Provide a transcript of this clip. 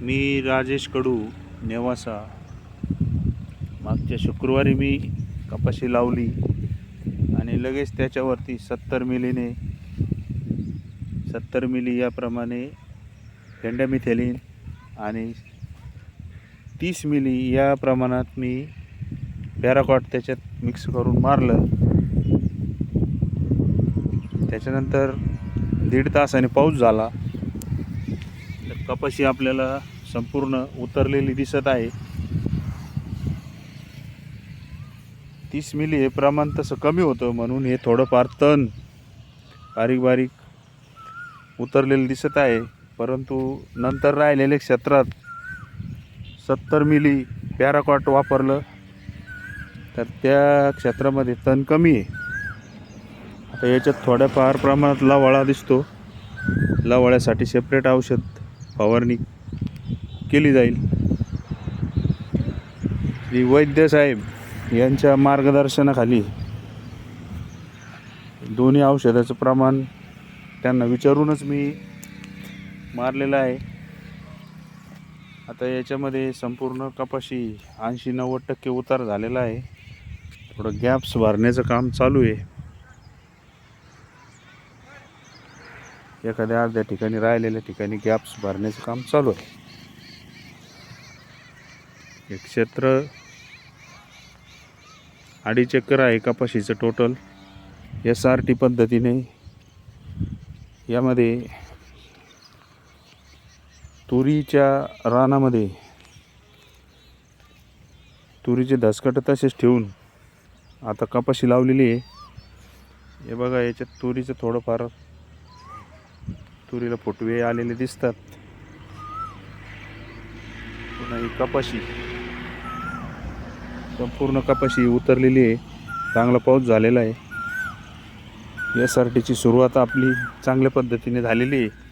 मी राजेश कडू नेवासा. मागच्या शुक्रवारी मी कपाशी लावली आणि लगेच त्याच्यावरती सत्तर मिलीने सत्तर मिली याप्रमाणे पेंडॅमिथेलिन आणि तीस मिली या प्रमाणात मी पॅराकॉट त्याच्यात मिक्स करून मारलं. त्याच्यानंतर दीड तासाने पाऊस झाला. कपाशी आपल्याला संपूर्ण उतरलेली दिसत आहे. तीस मिली हे प्रमाण तसं कमी होतं म्हणून हे थोडंफार तण बारीक बारीक उतरलेलं दिसत आहे. परंतु नंतर राहिलेल्या क्षेत्रात सत्तर मिली पॅराकॉट वापरलं तर त्या क्षेत्रामध्ये तण कमी आहे. आता याच्यात थोड्याफार प्रमाणात लवाळा दिसतो. लवाळ्यासाठी सेपरेट औषध फवारणी केली जाईल. श्री वैद्य साहेब यांच्या मार्गदर्शनाखाली दोन्ही औषधाचं प्रमाण त्यांना विचारूनच मी मारलेलं आहे. आता याच्यामध्ये संपूर्ण कपाशी ऐंशी नव्वद टक्के उतार झालेला आहे. थोडं गॅप्स भरण्याचं काम चालू आहे. एखाद्या अर्ध्या ठिकाणी राहिलेल्या ठिकाणी गॅप्स भरण्याचं काम चालू आहे. हे क्षेत्र अडीच एकर आहे कपाशीचं टोटल एस आर टी पद्धतीने यामध्ये तुरीच्या रानामध्ये तुरीचे धसकट तसेच ठेवून आता कपाशी लावलेली आहे. हे बघा याच्यात तुरीचं थोडंफार तुरीला फुटवे आलेले दिसतात. पुन्हा ही कपाशी. संपूर्ण कपाशी उतरलेली आहे. चांगला पाऊस झालेला आहे. एस आर टीची सुरुवात आपली चांगल्या पद्धतीने झालेली आहे.